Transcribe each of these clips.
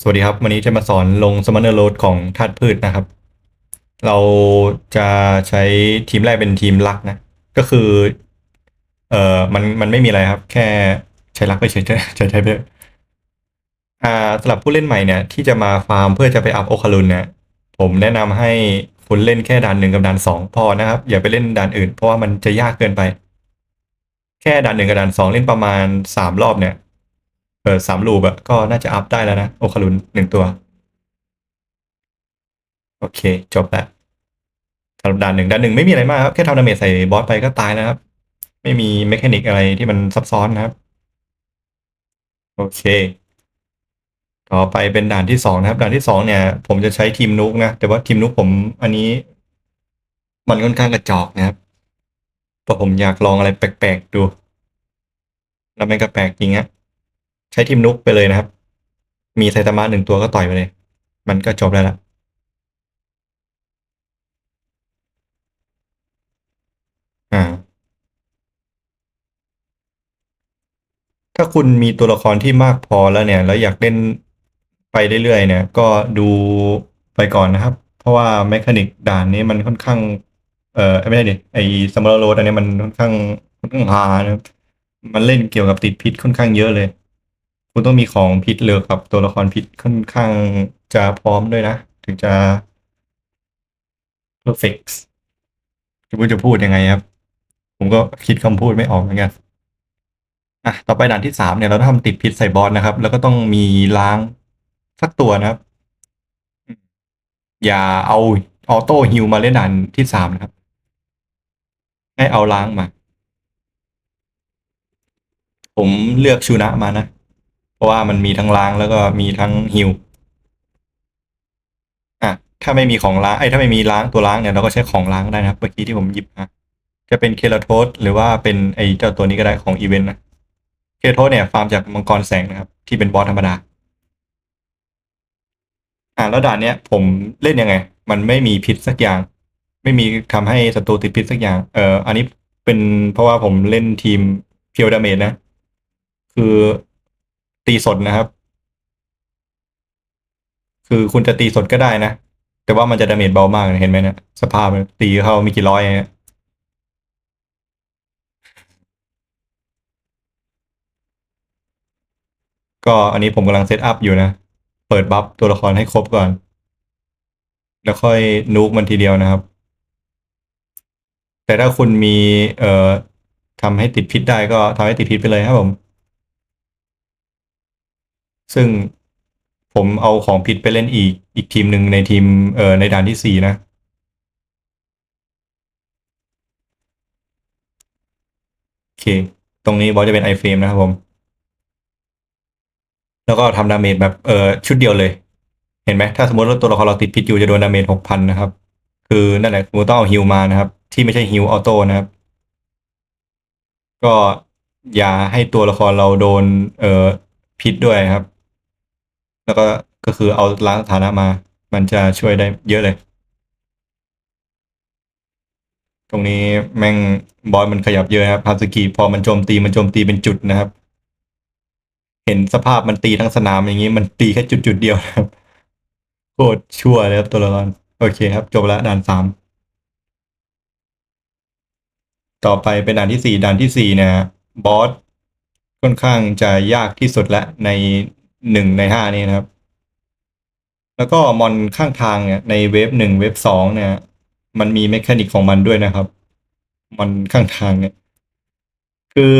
สวัสดีครับ วันนี้จะมาสอนลงสม m นเ n อร์โ a ดของธาตุพืชนะครับ เราจะใช้ทีมแรกเป็นทีมลักนะ ก็คือ เอ่อมันมันไม่มีอะไรครับ แค่ใช้ลักไปเฉยๆใช้ใช้ไปอ่าสำหรับผู้เล่นใหม่เนี่ย ที่จะมาฟาร์มเพื่อจะไปอัพโอคารุนเนี่ยผมแนะนำให้คุณเล่นแค่ด่านหนึ่งกับด่านสองพอนะครับ อย่าไปเล่นด่านอื่น เพราะว่ามันจะยากเกินไป แค่ด่านหนึ่งกับด่านสองเล่นประมาณสามรอบเนี่ย เออสามลูปอะก็น่าจะอัพได้แล้วนะ โอคารุนหนึ่งตัว โอเค จบแล้วสำหรับด่านหนึ่งด่านหนึ่งไม่มีอะไรมากครับ แค่ทำดาเมจใส่บอสไปก็ตายแล้วครับ ไม่มีเมคานิกอะไรที่มันซับซ้อนนะครับ โอเค ต่อไปเป็นด่านที่สองนะครับ ด่านที่สองเนี่ย ผมจะใช้ทีมนุกนะ แต่ว่าทีมนุกผมอันนี้ มันค่อนข้างกระจอกนะครับเพราะผมอยากลองอะไรแปลกๆดูแล้วมันก็แปลกจริงอะ ช้ทีมนุกไปเลยนะครับ มีไซตามะหนึ่งตัวก็ต่อยไปเลย มันก็จบแล้วละอ่า ถ้าคุณมีตัวละครที่มากพอแล้วเนี่ย แล้วอยากเล่นไปเรื่อยๆเนี่ย ก็ดูไปก่อนนะครับ เพราะว่าแมคานิกด่านนี้มันค่อนข้าง เอ่อไม่ใช่ดิไอซัมเมอร์โรดอันนี้มันค่อนข้างค่อนข้างฮานะครับมันเล่นเกี่ยวกับติดพิษค่อนข้างเยอะเลย คุณต้องมีของพิษเลือกับ ตัวละครพิษค่อนข้างจะพร้อมด้วยนะ ถึงจะ perfect จะพูดจะพูดยังไงครับ ผมก็คิดคำพูดไม่ออกเหมือนกันอะต่อไปด่านที่สามเนี่ยเราต้องทำติดพิษใส่บอสนะครับ แล้วก็ต้องมีล้างสักตัวนะครับ อย่าเอาออโต้ฮิลมาเล่นด่านที่สามนะครับ ให้เอาล้างมา ผมเลือกชูนะมานะ เพราะว่ามันมีทั้งล้างแล้วก็มีทั้งฮิลอะถ้าไม่มีของล้างไอ้ถ้าไม่มีล้างตัวล้างเนี่ยเราก็ใช้ของล้างได้นะครับเมื่อกี้ที่ผมหยิบมาจะเป็นเคลาโทสหรือว่าเป็นไอ้เจ้าตัวนี้ก็ได้ของอีเวนต์นะเคลาโทสเนี่ยฟาร์มจากมังกรแสงนะครับ ที่เป็นบอสธรรมดาอ่าแล้วด่านเนี้ยผมเล่นยังไง มันไม่มีพิษสักอย่าง ไม่มีทำให้ศัตรูติดพิษสักอย่าง เอออันนี้เป็นเพราะว่าผมเล่นทีมเพียวดาเมจนะ คือ ตีสดนะครับ คือคุณจะตีสดก็ได้นะ แต่ว่ามันจะดาเมจเบามากนะเห็นไหมเนะี่ยสภาพตีเข้ามีกี่ร้อยเนี่ยก็อันนี้ผมกำลังเซตอัพอยู่นะ เปิดบัฟตัวละครให้ครบก่อน แล้วค่อยนูกมันทีเดียวนะครับ แต่ถ้าคุณมีเอ่อทำให้ติดพิษได้ก็ทำให้ติดพิษไปเลยครับผม ซึ่งผมเอาของพิษไปเล่นอีกอีกทีมหนึ่งในทีมเอ่อในด่านที่สี่นะ โอเค ตรงนี้บอสจะเป็นไอเฟรมนะครับผม แล้วก็ทำดาเมจแบบเอ่อชุดเดียวเลย เห็นไหมถ้าสมมติว่าตัวละครเราติดพิษอยู่จะโดนดาเมจหกพันนะครับ คือนั่นแหละคุณต้องเอาฮิลมานะครับ ที่ไม่ใช่ฮิลออโต้นะครับ ก็อย่าให้ตัวละครเราโดนเอ่อพิษด้วยครับ แล้วก็ก็คือเอาล้างสถานะมา มันจะช่วยได้เยอะเลย ตรงนี้แม่งบอสมันขยับเยอะครับฮาสกิพอมันโจมตีมันโจมตีเป็นจุดนะครับ เห็นสภาพมันตีทั้งสนามอย่างนี้ มันตีแค่จุดจุดเดียวครับโคตรชั่วเลยครับตัวละครโอเคครับ จบแล้วด่านสามต่อไปเป็นด่านที่สี่ด่านที่สี่นี่ยบอสค่อนข้างจะยากที่สุดละใน หนึ่งในห้านี้นะครับ แล้วก็มอนข้างทางเนี่ยในเวฟหนึ่งเวฟสองเนี่ย มันมีเมคานิกของมันด้วยนะครับมันข้างทางเนี่ย คือ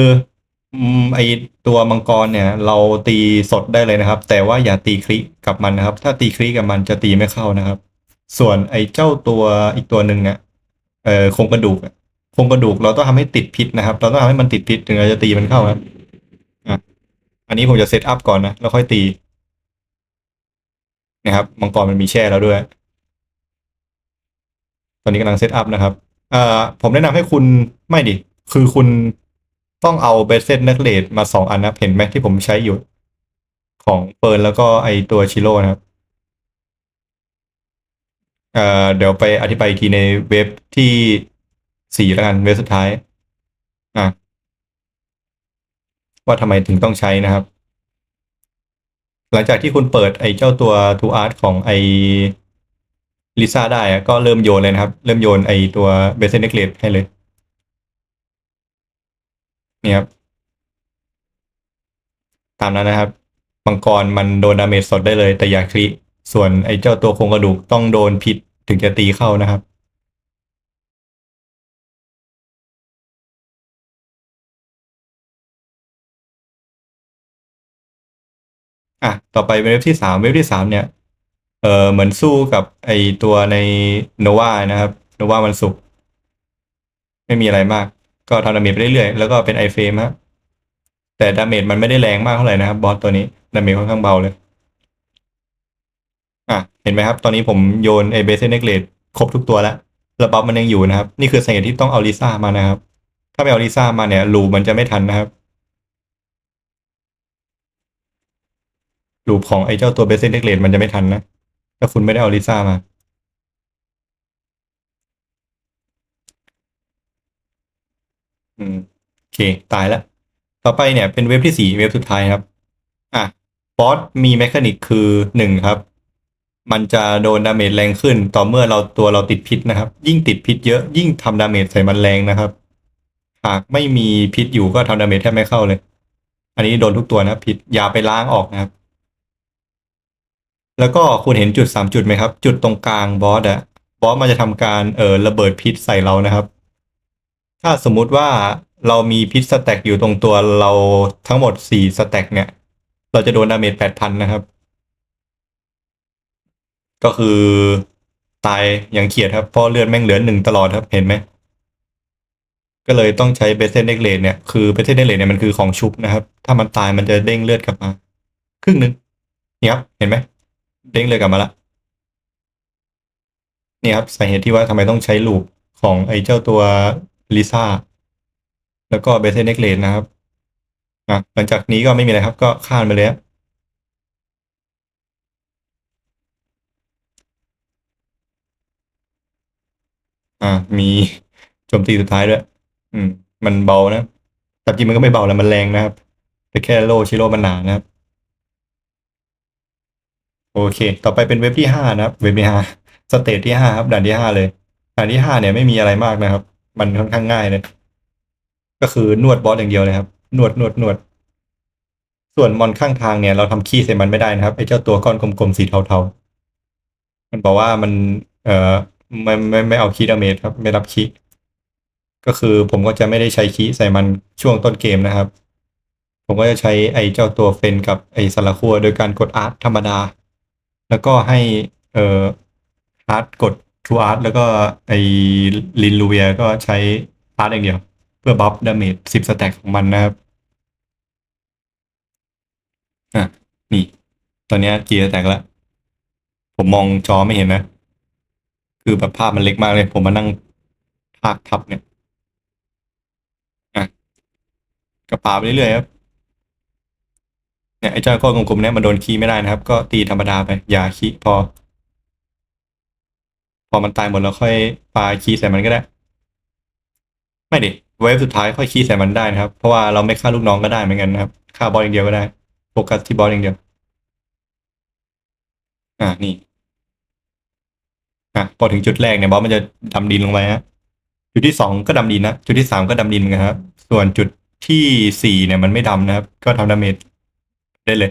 ไอตัวมังกรเนี่ย เราตีสดได้เลยนะครับ แต่ว่าอย่าตีคลิกกับมันนะครับ ถ้าตีคลิกกับมันจะตีไม่เข้านะครับ ส่วนไอเจ้าตัวอีกตัวหนึ่งเนี่ยเอ่อโครงกระดูกโครงกระดูกเราต้องทำให้ติดพิษนะครับ เราต้องทำให้มันติดพิษถึงเราจะตีมันเข้าครับ อันนี้ผมจะเซตอัพก่อนนะ แล้วค่อยตีนะครับมังกรมันมีแช่แล้วด้วย ตอนนี้กำลังเซตอัพนะครับเอ่อผมแนะนำให้คุณไม่ดิ คือคุณต้องเอาเบสเซตนักเลดมาสองอันนะเห็นไหมที่ผมใช้อยู่ ของเปิร์นแล้วก็ไอตัวชิโร่นะครับเอ่อเดี๋ยวไปอธิบายอีกทีในเว็บที่สี่แล้วกัน เว็บสุดท้าย อะ ว่าทำไมถึงต้องใช้นะครับ หลังจากที่คุณเปิดไอ้เจ้าตัว To Art ของไอ้ลิซ่าได้ก็เริ่มโยนเลยนะครับ เริ่มโยนไอ้ตัวเบสเซนเนกเลตให้เลยนี่ครับตามนั้นนะครับมังกรมันโดนดาเมจสดได้เลย แต่อย่าคลิส่วนไอ้เจ้าตัวโครงกระดูกต้องโดนพิษถึงจะตีเข้านะครับ อะต่อไปเป็นเว็บที่สามเว็บที่สามเนี่ยเออเหมือนสู้กับไอตัวในโนวานะครับโนวามันสุกไม่มีอะไรมาก ก็ทำดาเมจไปเรื่อยๆแล้วก็เป็นไอเฟรมฮะแต่ดาเมจมันไม่ได้แรงมากเท่าไหร่นะครับบอสตัวนี้ดาเมจค่อนข้างเบาเลยอะเห็นไหมครับ ตอนนี้ผมโยนไอเบสเนกเลดครบทุกตัวแล้วแล้วบัฟมันยังอยู่นะครับ นี่คือสาเหตุที่ต้องเอาลิซ่ามานะครับ ถ้าไม่เอาลิซ่ามาเนี่ยลูมันจะไม่ทันนะครับ ลูปของไอ้เจ้าตัวเบสเนกเลดมันจะไม่ทันนะ ถ้าคุณไม่ได้เอาลิซ่ามา อืมโอเค ตายแล้ว ต่อไปเนี่ยเป็นเว็บที่สี่เว็บสุดท้ายครับ อะบอสมีแมคานิกคือหนึ่งครับ มันจะโดนดาเมจแรงขึ้น ต่อเมื่อเราตัวเราติดพิษนะครับ ยิ่งติดพิษเยอะยิ่งทำดาเมจใส่มันแรงนะครับ หากไม่มีพิษอยู่ก็ทำดาเมจแทบไม่เข้าเลย อันนี้โดนทุกตัวนะพิษอย่าไปล้างออกนะครับ แล้วก็คุณเห็นจุดสามจุดไหมครับ จุดตรงกลางบอสอะบอสมันจะทำการเออระเบิดพิษใส่เรานะครับ ถ้าสมมุติว่าเรามีพิษสแต็กอยู่ตรงตัวเราทั้งหมดสี่สแต็กเนี่ย เราจะโดนดาเมจแปดพันนะครับ ก็คือตายอย่างเขียดครับเพราะเลือดแม่งเหลือหนึ่งตลอดครับเห็นไหมก็เลยต้องใช้เบสเซนเดกเลดเนี่ยคือเบสเซนเดกเลดเนี่ยมันคือของชุบนะครับ ถ้ามันตายมันจะเด้งเลือดกลับมา ครึ่งหนึ่งนี่ครับเห็นไหม เด้งเลือดกลับมาละนี่ครับสาเหตุที่ว่าทำไมต้องใช้ลูปของไอ้เจ้าตัวลิซ่าแล้วก็เบสเซนเนกเลนนะครับอะหลังจากนี้ก็ไม่มีอะไรครับ ก็ข้ามไปเลยอ่ามีโจมตีสุดท้ายด้วย อืม มันเบานะแต่จริงมันก็ไม่เบาแล้วมันแรงนะครับ แต่แค่โลชิโร่มันหนานะครับ โอเค ต่อไปเป็นเว็บที่ห้านะครับ เว็บที่ห้าสเตจที่ห้าครับ ด่านที่ห้าเลย ด่านที่ห้าเนี่ยไม่มีอะไรมากนะครับ มันค่อนข้างง่ายเลยก็คือนวดบอสอย่างเดียวเลยครับ นวดนวดนวด ส่วนมอนข้างทางเนี่ย เราทำขี้ใส่มันไม่ได้นะครับ ไอ้เจ้าตัวก้อนกลมๆสีเทาๆ มันบอกว่ามัน เอ่อไม่ไม่ไม่เอาคีดาเมจครับ ไม่รับคีก็คือผมก็จะไม่ได้ใช้คีใส่มันช่วงต้นเกมนะครับ ผมก็จะใช้ไอ้เจ้าตัวเฟนกับไอ้สลัคัวโดยการกดอาร์ตธรรมดา แล้วก็ให้เอ่ออาร์ตกดทูอาร์ตแล้วก็ไอลินลูเวียก็ใช้อาร์ตอย่างเดียว เพื่อบัฟดาเมจสิบสแต็กของมันนะครับอะนี่ ตอนนี้กี่สแต็กแล้ว ผมมองจอไม่เห็นนะ คือแบบภาพมันเล็กมากเลย ผมมานั่งทากทับเนี่ย อะกระปาไปเรื่อยๆครับ เนี่ยไอ้เจ้าก้อนกลมๆเนี่ยมันโดนคีย์ไม่ได้นะครับ ก็ตีธรรมดาไป อย่าคีย์พอ พอมันตายหมดแล้วค่อยปาคีย์ใส่มันก็ได้ ไม่ดิเวฟสุดท้ายค่อยคีย์ใส่มันได้นะครับ เพราะว่าเราไม่ฆ่าลูกน้องก็ได้เหมือนกันนะครับฆ่าบอสอย่างเดียวก็ได้โฟกัสที่บอสอย่างเดียว อ่านี่อะพอถึงจุดแรกเนี่ยบอสมันจะดำดินลงไปฮะจุดที่สองก็ดำดินนะจุดที่สามก็ดำดินเหมือนกันครับส่วนจุดที่สี่เนี่ยมันไม่ดำนะครับ ก็ทำดาเมจ ได้เลย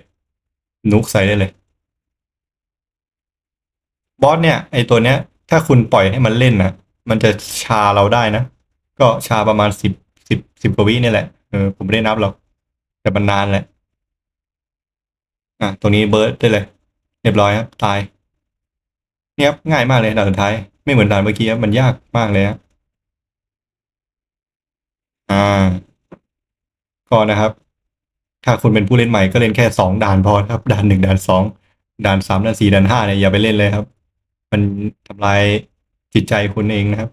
นุกใส่ได้เลย บอสเนี่ย ไอตัวเนี้ย ถ้าคุณปล่อยให้มันเล่นนะมันจะชาเราได้นะ ก็ชาประมาณสิบสิบสิบกว่าวินี่แหละเออผมไม่ได้นับหรอก แต่มันนานแหละ อะ ตรงนี้เบิร์ดได้เลย เรียบร้อยครับตายเนี่ยครับง่ายมากเลยด่านสุดท้าย ไม่เหมือนด่านเมื่อกี้ครับมันยากมากเลยครับอ่าก็นะครับ ถ้าคุณเป็นผู้เล่นใหม่ก็เล่นแค่สองด่านพอครับ ด่านหนึ่งด่านสองด่านสามด่านสี่ด่านห้าเนี่ยอย่าไปเล่นเลยครับ มันทำลายจิตใจคุณเองนะครับ